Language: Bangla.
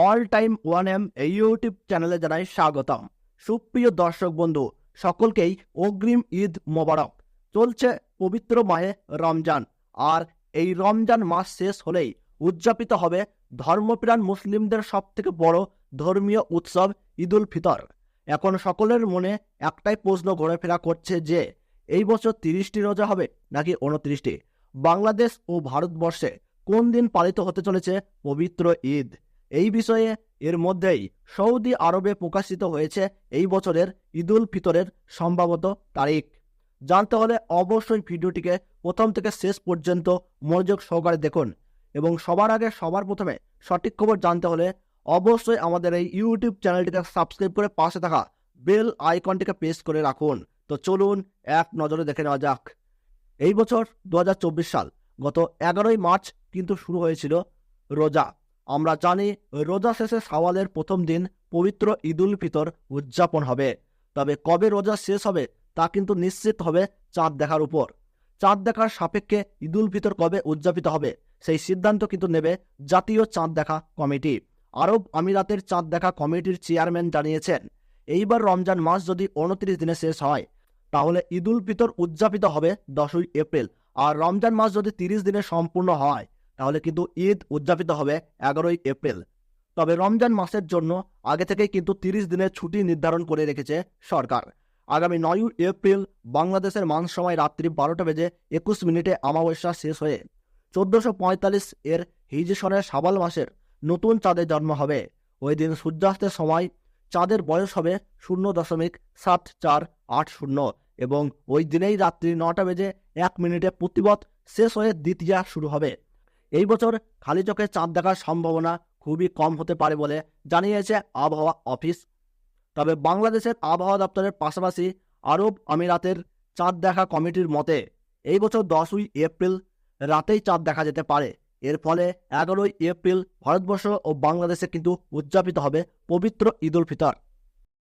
অল টাইম ওয়ান এম এই ইউটিউব চ্যানেলে জানাই স্বাগতম। সুপ্রিয় দর্শক বন্ধু, সকলকেই অগ্রিম ঈদ মোবারক। চলছে পবিত্র মায়ে রমজান, আর এই রমজান মাস শেষ হলেই উদযাপিত হবে ধর্মপ্রাণ মুসলিমদের সব থেকে বড় ধর্মীয় উৎসব ঈদুল ফিতর। এখন সকলের মনে একটাই প্রশ্ন ঘোরাফেরা করছে যে, এই বছর তিরিশটি রোজা হবে নাকি উনত্রিশটি? বাংলাদেশ ও ভারতবর্ষে কোন দিন পালিত হতে চলেছে পবিত্র ঈদ? এই বিষয়ে এর মধ্যেই সৌদি আরবে প্রকাশিত হয়েছে এই বছরের ঈদুল ফিতরের সম্ভাবত তারিখ। জানতে হলে অবশ্যই ভিডিওটিকে প্রথম থেকে শেষ পর্যন্ত মনোযোগ সহকারে দেখুন এবং সবার আগে সবার প্রথমে সঠিক খবর জানতে হলে অবশ্যই আমাদের এই ইউটিউব চ্যানেলটিকে সাবস্ক্রাইব করে পাশে থাকা বেল আইকনটিকে প্রেস করে রাখুন। তো চলুন এক নজরে দেখে নেওয়া যাক। এই বছর দু হাজার চব্বিশ সাল গত এগারোই মার্চ কিন্তু শুরু হয়েছিল রোজা। আমরা জানি রোজা শেষে সাওয়ালের প্রথম দিন পবিত্র ঈদুল ফিতর উদযাপন হবে। তবে কবে রোজা শেষ হবে তা কিন্তু নিশ্চিত হবে চাঁদ দেখার উপর। চাঁদ দেখার সাপেক্ষে ঈদুল ফিতর কবে উদযাপিত হবে সেই সিদ্ধান্ত কিন্তু নেবে জাতীয় চাঁদ দেখা কমিটি। আরব আমিরাতের চাঁদ দেখা কমিটির চেয়ারম্যান জানিয়েছেন, এইবার রমজান মাস যদি উনত্রিশ দিনে শেষ হয়, তাহলে ঈদুল ফিতর উদযাপিত হবে দশই এপ্রিল। আর রমজান মাস যদি তিরিশ দিনে সম্পূর্ণ হয় তাহলে কিন্তু ঈদ উদযাপিত হবে এগারোই এপ্রিল। তবে রমজান মাসের জন্য আগে থেকেই কিন্তু তিরিশ দিনের ছুটি নির্ধারণ করে রেখেছে সরকার। আগামী নয়ই এপ্রিল বাংলাদেশের মান সময় রাত্রি বারোটা বেজে একুশ মিনিটে অমাবস্যা শেষ হয়ে চোদ্দশো পঁয়তাল্লিশ এর হিজসনের সাবাল মাসের নতুন চাঁদের জন্ম হবে। ওই দিন সূর্যাস্তের সময় চাঁদের বয়স হবে শূন্য দশমিক সাত চার আট শূন্য এবং ওই দিনেই রাত্রি নটা বেজে এক মিনিটে প্রতিবত শেষ হয়ে দ্বিতীয়া শুরু হবে। এই বছর খালি চোখে চাঁদ দেখার সম্ভাবনা খুবই কম হতে পারে বলে জানিয়েছে আবহাওয়া অফিস। তবে বাংলাদেশের আবহাওয়া দপ্তরের পাশাপাশি আরব আমিরাতের চাঁদ দেখা কমিটির মতে, এই বছর দশই এপ্রিল রাতেই চাঁদ দেখা যেতে পারে। এর ফলে এগারোই এপ্রিল ভারতবর্ষ ও বাংলাদেশে কিন্তু উদযাপিত হবে পবিত্র ঈদুল ফিতর।